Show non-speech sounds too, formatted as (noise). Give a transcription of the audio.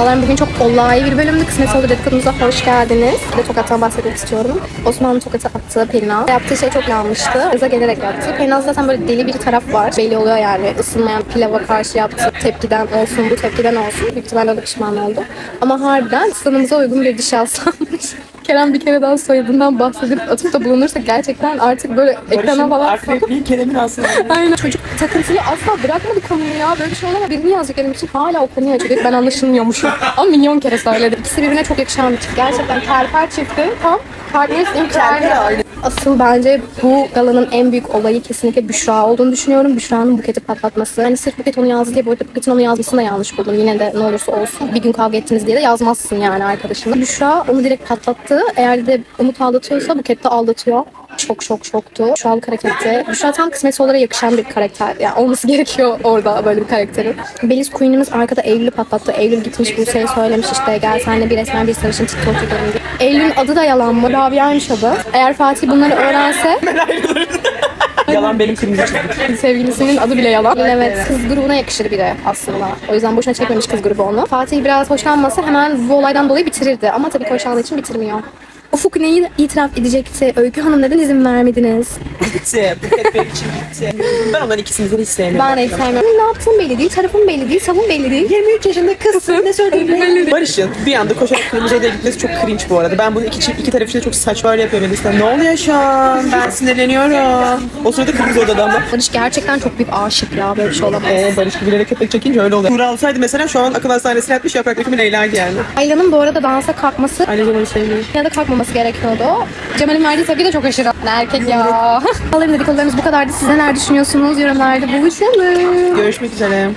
Merhabalar, bugün çok olay bir bölümde kısmet olur dedikodumuza hoş geldiniz. Bir de Tokat'tan bahsetmek istiyorum. Osmanlı Tokat'a attığı Perinaz. Yaptığı şey çok yanlıştı. Kıza gelerek yaptı. Perinaz zaten böyle deli bir taraf var. Belli oluyor yani. Isınmayan pilava karşı yaptığı tepkiden olsun, bu tepkiden olsun. Büyük ihtimalle pişman oldu. Ama harbiden sınımıza uygun bir diş yazlanmış. (laughs) Kerem bir kere daha soyadından bahsedip atıp da bulunursa gerçekten artık böyle ekrana falan Akrepliğin kelimin aslında. (laughs) Aynen. Çocuk takıntıyı asla bırakmadı konuyu ya. Böyle bir şey olamaz. Birini yazacak benim için. Hala o konuyu açıyor. Ben anlaşılmıyormuşum. Ama milyon kere söyledi. İkisi birbirine çok yakışan bir çift. Gerçekten Kerper çifti. Tam İn Crime. Asıl bence bu galanın en büyük olayı kesinlikle Büşra olduğunu düşünüyorum. Büşra'nın Buket'i patlatması. Hani sırf Buket onu yazdı diye bu arada Buket'in onu yazmasını da yanlış buldum. Yine de ne olursa olsun. Bir gün kavga ettiniz diye de yazmazsın yani arkadaşına. Büşra onu direkt patlattı. Eğer de Umut aldatıyorsa Buket de aldatıyor. Çok çok çoktu. Şu anlık harekette. Büşra tam kısmet olarak yakışan bir karakter. Yani olması (laughs) gerekiyor orada böyle bir karakterin. Beliz Queen'imiz arkada Eylül'ü patlattı. Eylül gitmiş Buse'ye söylemiş işte gel senle bir resmen bir sarışın TikTok çekelim diye. Eylül'ün adı da yalan mı? Rabia'ymış adı. Eğer Fatih bunları öğrense (laughs) Yalan benim kırmızı çizgim. sevgilisinin adı bile yalan. Evet kız grubuna yakışır biri aslında. O yüzden boşuna çekmemiş kız grubu onu. Fatih biraz hoşlanmasa hemen bu olaydan dolayı bitirirdi. Ama tabii ki hoşlandığı için bitirmiyor. Ufuk neyi itiraf edecekti? Öykü Hanım neden izin vermediniz? Gitti. Buket benim için gitti. Ben onların ikisini de hiç sevmiyorum. Ben de hiç sevmiyorum. Ne yaptığım belli değil, tarafım belli değil, savun belli değil. 23 yaşında kızsın. Ne söylediğin belli değil. Barış'ın bir anda koşarak kırmızı odaya gitmesi çok cringe bu arada. Ben bunu iki, iki taraf için de çok saçma öyle yapıyor Melis'ten. Ne oluyor şu an? Ben sinirleniyorum. O sırada kırmızı odada ama. Barış gerçekten çok büyük aşık ya. Böyle bir şey olamaz. Ee, Barış gibilerek köpek çekince öyle oluyor. Tuğra alsaydı mesela şu an akıl hastanesine yatmış yaprak dökümü Leyla'ydı yani. Ayla'nın bu arada dansa kalkması Aile Cemal'i sevmiyorum. ya da kalkmaması gerekiyordu. Cemal'in verdiği tepki de çok aşırı. Erkek ya. (laughs) Alayım dedikodularımız bu kadardı. Siz neler düşünüyorsunuz? Yorumlarda buluşalım. Görüşmek üzere.